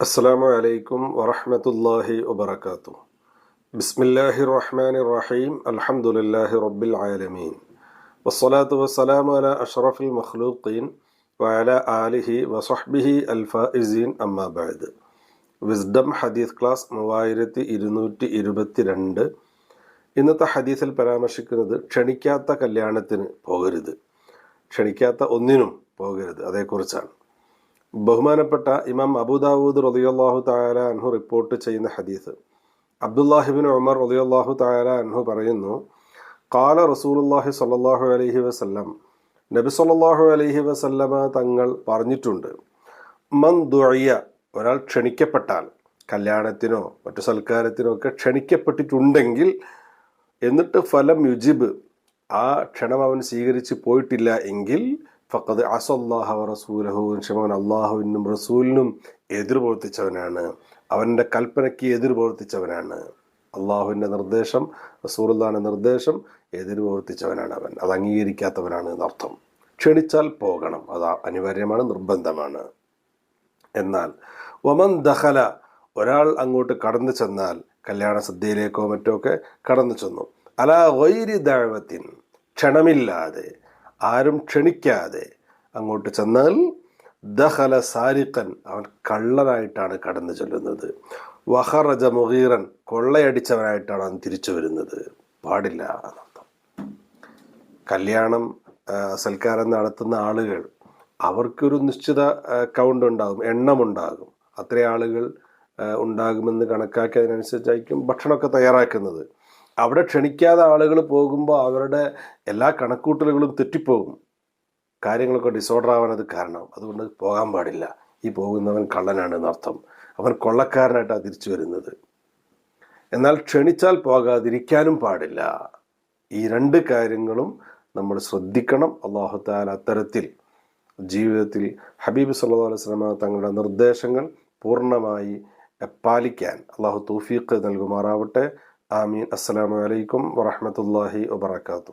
അസ്സാം വലൈക്കും വറഹമത്തല്ലാഹി വബർക്കാത്തു ബിസ്മില്ലാഹി റഹ്മാൻ റഹീം അലഹമുല്ലാഹി റബ്ബിൽ ആലമീൻ വസ്സലാത്തു വസ്സലാം അല അഷ്റഫുൽ മഖ്ലൂഖീൻ വഅല ആലിഹി വസഹ്ബിഹി അൽഫാഇസീൻ അമ്മാബാദ് വിസ്ഡം ഹദീസ് ക്ലാസ് മൂവായിരത്തി ഇരുന്നൂറ്റി ഇരുപത്തിരണ്ട്. ഇന്നത്തെ ഹദീസിൽ പരാമർശിക്കുന്നത് ക്ഷണിക്കാത്ത കല്യാണത്തിന് പോകരുത്. ക്ഷണിക്കാത്ത ഒന്നിനും പോകരുത്. അതേക്കുറിച്ചാണ്. ബഹുമാനപ്പെട്ട ഇമാം അബുദാവൂദ് റളിയല്ലാഹു തായാല അൻഹു റിപ്പോർട്ട് ചെയ്യുന്ന ഹദീസ്. അബ്ദുല്ലാഹിബിൻ ഉമർ റളിയല്ലാഹു തായാല അൻഹു പറയുന്നു കാല റസൂലുല്ലാഹി സ്വല്ലല്ലാഹു അലഹി വസല്ലം നബി സല്ലാഹു അലഹി വസല്ലമ തങ്ങൾ പറഞ്ഞിട്ടുണ്ട് മൻ ദുഇയ ഒരാൾ ക്ഷണിക്കപ്പെട്ടാൽ കല്യാണത്തിനോ മറ്റു സൽക്കാരത്തിനോ ഒക്കെ ക്ഷണിക്കപ്പെട്ടിട്ടുണ്ടെങ്കിൽ എന്നിട്ട് ഫലം യുജിബ് ആ ക്ഷണം അവൻ സ്വീകരിച്ച് പോയിട്ടില്ല എങ്കിൽ ഫക്കത് അസല്ലാഹ റസൂലഹു ക്ഷമൻ അള്ളാഹുവിനും റസൂലിനും എതിർ പ്രവർത്തിച്ചവനാണ് അവന്റെ കൽപ്പനയ്ക്ക് എതിർ പ്രവർത്തിച്ചവനാണ് അള്ളാഹുവിന്റെ നിർദ്ദേശം റസൂലുള്ളാന്റെ നിർദ്ദേശം എതിർ പ്രവർത്തിച്ചവനാണ് അവൻ. അത് അംഗീകരിക്കാത്തവനാണ് എന്നർത്ഥം ക്ഷണിച്ചാൽ പോകണം. അത് അനിവാര്യമാണ് നിർബന്ധമാണ്. എന്നാൽ വമൻ ദഹല ഒരാൾ അങ്ങോട്ട് കടന്നു ചെന്നാൽ കല്യാണ സദ്യയിലേക്കോ മറ്റോ ഒക്കെ കടന്നു ചെന്നു. അല വൈരി ദൈവത്തിൻ ക്ഷണമില്ലാതെ ആരും ക്ഷണിക്കാതെ അങ്ങോട്ട് ചെന്നാൽ ദഹല സാരിഖൻ അവൻ കള്ളനായിട്ടാണ് കടന്നു ചെല്ലുന്നത്. വഹറജ മുഹീറൻ കൊള്ളയടിച്ചവനായിട്ടാണ് അവൻ തിരിച്ചു വരുന്നത്. പാടില്ല എന്നർത്ഥം. കല്യാണം സൽക്കാരം നടത്തുന്ന ആളുകൾ അവർക്കൊരു നിശ്ചിത കൗണ്ട് ഉണ്ടാകും എണ്ണമുണ്ടാകും. അത്രയും ആളുകൾ ഉണ്ടാകുമെന്ന് കണക്കാക്കി അതിനനുസരിച്ചായിരിക്കും ഭക്ഷണമൊക്കെ തയ്യാറാക്കുന്നത്. അവിടെ ക്ഷണിക്കാതെ ആളുകൾ പോകുമ്പോൾ അവരുടെ എല്ലാ കണക്കൂട്ടലുകളും തെറ്റിപ്പോകും. കാര്യങ്ങളൊക്കെ ഡിസോർഡർ ആവാൻ അത് കാരണം. അതുകൊണ്ട് പോകാൻ പാടില്ല. ഈ പോകുന്നവൻ കള്ളനാണ് എന്നർത്ഥം. അവൻ കൊള്ളക്കാരനായിട്ടാണ് തിരിച്ചു വരുന്നത്. എന്നാൽ ക്ഷണിച്ചാൽ പോകാതിരിക്കാനും പാടില്ല. ഈ രണ്ട് കാര്യങ്ങളും നമ്മൾ ശ്രദ്ധിക്കണം. അള്ളാഹുത്താൽ അത്തരത്തിൽ ജീവിതത്തിൽ ഹബീബ് സല്ലല്ലാഹു അലൈഹി വസല്ലമ തങ്ങളുടെ നിർദ്ദേശങ്ങൾ പൂർണമായി പാലിക്കാൻ അള്ളാഹു തൗഫീഖ് നൽകുമാറാവട്ടെ. ആമീൻ. അസ്സലാമു അലൈക്കും വറഹ്മത്തുള്ളാഹി വബറകാതുഹു.